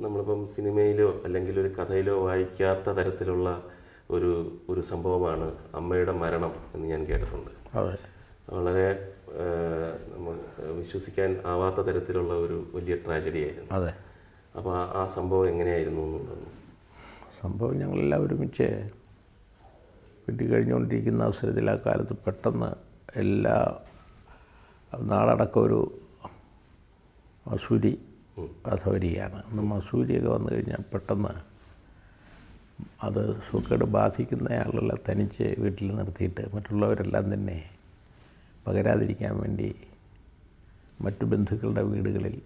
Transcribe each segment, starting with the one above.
നമ്മളിപ്പം സിനിമയിലോ അല്ലെങ്കിൽ ഒരു കഥയിലോ വായിക്കാത്ത തരത്തിലുള്ള ഒരു ഒരു സംഭവമാണ് അമ്മയുടെ മരണം എന്ന് ഞാൻ കേട്ടിട്ടുണ്ട്. വളരെ നമ്മൾ വിശ്വസിക്കാൻ ആവാത്ത തരത്തിലുള്ള ഒരു വലിയ ട്രാജഡി ആയിരുന്നു അതെ. അപ്പോൾ ആ- ആ സംഭവം എങ്ങനെയായിരുന്നു എന്നുള്ളതൊന്ന് സംഭവം ഞങ്ങളെല്ലാം ഒരുമിച്ച് വീട്ടിൽ കഴിഞ്ഞുകൊണ്ടിരിക്കുന്ന അവസരത്തിൽ ആ കാലത്ത് പെട്ടെന്ന് എല്ലാ നാളടക്കം ഒരു മസൂരി കഥ വരികയാണ് അന്ന് മസൂരിയൊക്കെ വന്നു കഴിഞ്ഞാൽ പെട്ടെന്ന് അത് സുഖേട് ബാധിക്കുന്ന ആളുകളെ തനിച്ച് വീട്ടിൽ നിർത്തിയിട്ട്. മറ്റുള്ളവരെല്ലാം തന്നെ പകരാതിരിക്കാൻ വേണ്ടി മറ്റു ബന്ധുക്കളുടെ വീടുകളിൽ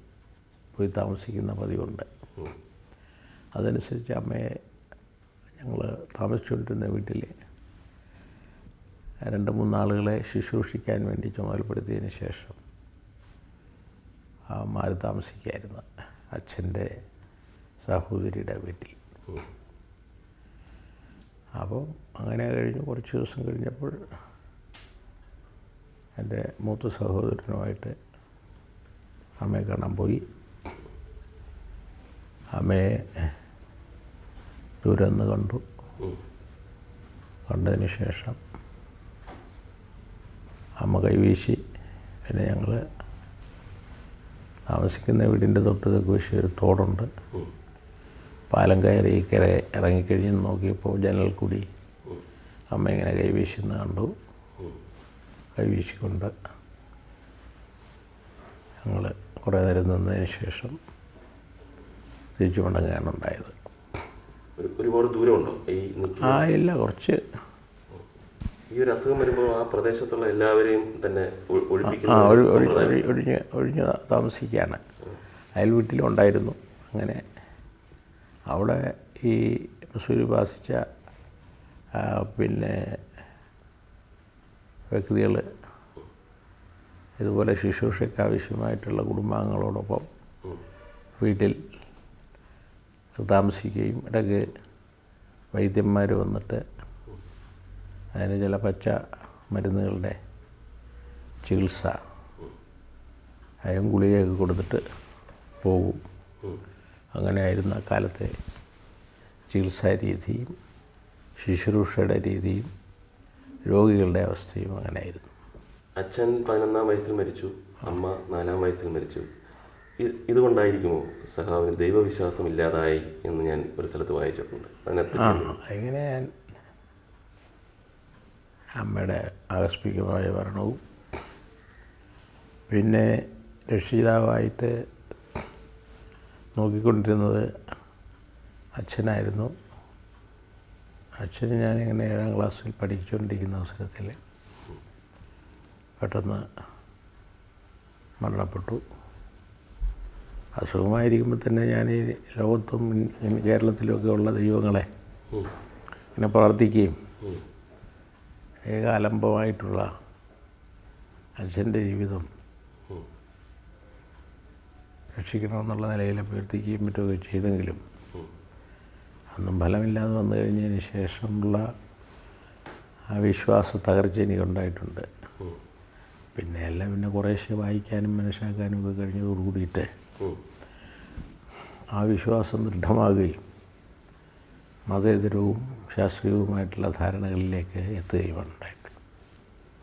പോയി താമസിക്കുന്ന പതിവുണ്ട്. അതനുസരിച്ച് അമ്മയെ ഞങ്ങൾ താമസിച്ചുകൊണ്ടിരുന്ന വീട്ടിൽ രണ്ട് മൂന്നാളുകളെ ശുശ്രൂഷിക്കാൻ വേണ്ടി ചുമതലപ്പെടുത്തിയതിന് ശേഷം മാറി താമസിക്കുകയായിരുന്നു അച്ഛന്റെ സഹോദരിയുടെ വീട്ടിൽ. അപ്പം അങ്ങനെ കഴിഞ്ഞ് കുറച്ച് ദിവസം കഴിഞ്ഞപ്പോൾ എന്റെ മൂത്ത സഹോദരനുമായിട്ട് അമ്മയെ കാണാൻ പോയി. അമ്മയെ ദൂരന്ന് കണ്ടു. കണ്ടതിന് ശേഷം അമ്മ കൈവീശി പിന്നെ ഞങ്ങൾ താമസിക്കുന്ന വീടിന്റെ തൊട്ട് തെക്ക് വശം ഒരു തോടുണ്ട്. പാലം കയറി കര ഇറങ്ങിക്കഴിഞ്ഞ് നോക്കിയപ്പോൾ ജനൽ കൂടി. അമ്മ ഇങ്ങനെ കൈവീശുന്ന കണ്ടു. കൈവീശിക്കൊണ്ട് ഞങ്ങൾ കുറേ നേരം നിന്നതിന് ശേഷം തിരിച്ചു മടങ്ങുകയാണ് ഉണ്ടായത് ഒരു ഒരുപാട് ദൂരമുണ്ടോ? ഈ ആ ഇല്ല കുറച്ച് ഈ ഒരു അസുഖം വരുമ്പോൾ ആ പ്രദേശത്തുള്ള എല്ലാവരെയും തന്നെ ഒഴിഞ്ഞ് ഒഴിഞ്ഞ് താമസിക്കുകയാണ്. അയൽ വീട്ടിലും ഉണ്ടായിരുന്നു അങ്ങനെ അവിടെ ഈ സൂര്യ ബാധിച്ച പിന്നെ വ്യക്തികൾ ഇതുപോലെ ശുശ്രൂഷയ്ക്ക് ആവശ്യമായിട്ടുള്ള കുടുംബാംഗങ്ങളോടൊപ്പം വീട്ടിൽ താമസിക്കുകയും ഇടയ്ക്ക് വൈദ്യന്മാർ വന്നിട്ട് അതിന് ചില പച്ച മരുന്നുകളുടെ ചികിത്സ. അയം ഗുളികയൊക്കെ കൊടുത്തിട്ട് പോകും. അങ്ങനെയായിരുന്ന കാലത്തെ ചികിത്സാ രീതിയും ശുശ്രൂഷയുടെ രീതിയും രോഗികളുടെ അവസ്ഥയും അങ്ങനെയായിരുന്നു. അച്ഛൻ പതിനൊന്നാം വയസ്സിൽ മരിച്ചു അമ്മ നാലാം വയസ്സിൽ മരിച്ചു. ഇതുകൊണ്ടായിരിക്കുമോ സഹാവിന് ദൈവവിശ്വാസം ഇല്ലാതായി എന്ന് ഞാൻ ഒരു സ്ഥലത്ത് വായിച്ചിട്ടുണ്ട്. അതിനകത്ത് എങ്ങനെ അങ്ങനെ ഞാൻ അമ്മയുടെ ആകസ്മികമായ മരണവും. പിന്നെ രക്ഷിതാവായിട്ട് നോക്കിക്കൊണ്ടിരുന്നത് അച്ഛനായിരുന്നു. അച്ഛന് ഞാനിങ്ങനെ ഏഴാം ക്ലാസ്സിൽ പഠിച്ചുകൊണ്ടിരിക്കുന്ന അവസരത്തിൽ പെട്ടെന്ന് മരണപ്പെട്ടു. അസുഖമായിരിക്കുമ്പോൾ തന്നെ ഞാൻ ഈ ലോകത്തും കേരളത്തിലുമൊക്കെ ഉള്ള ദൈവങ്ങളെ. ഇങ്ങനെ പ്രാർത്ഥിക്കുകയും ഏകാലംബമായിട്ടുള്ള അച്ഛന്റെ ജീവിതം രക്ഷിക്കണമെന്നുള്ള നിലയിൽ അഭ്യർത്ഥിക്കുകയും മറ്റുമൊക്കെ ചെയ്തെങ്കിലും അന്നും ഫലമില്ലാതെ വന്നു കഴിഞ്ഞതിന് ശേഷമുള്ള ആ വിശ്വാസ തകർച്ച എനിക്കുണ്ടായിട്ടുണ്ട് പിന്നെ എല്ലാം പിന്നെ കുറേശ്ശെ വായിക്കാനും മനസ്സിലാക്കാനും ഒക്കെ കഴിഞ്ഞതോടുകൂടിയിട്ട് ആ വിശ്വാസം ദൃഢമാകുകയും മതേതരവും ശാസ്ത്രീയവുമായിട്ടുള്ള ധാരണകളിലേക്ക് എത്തുകയുമാണ്. ഉണ്ടായത്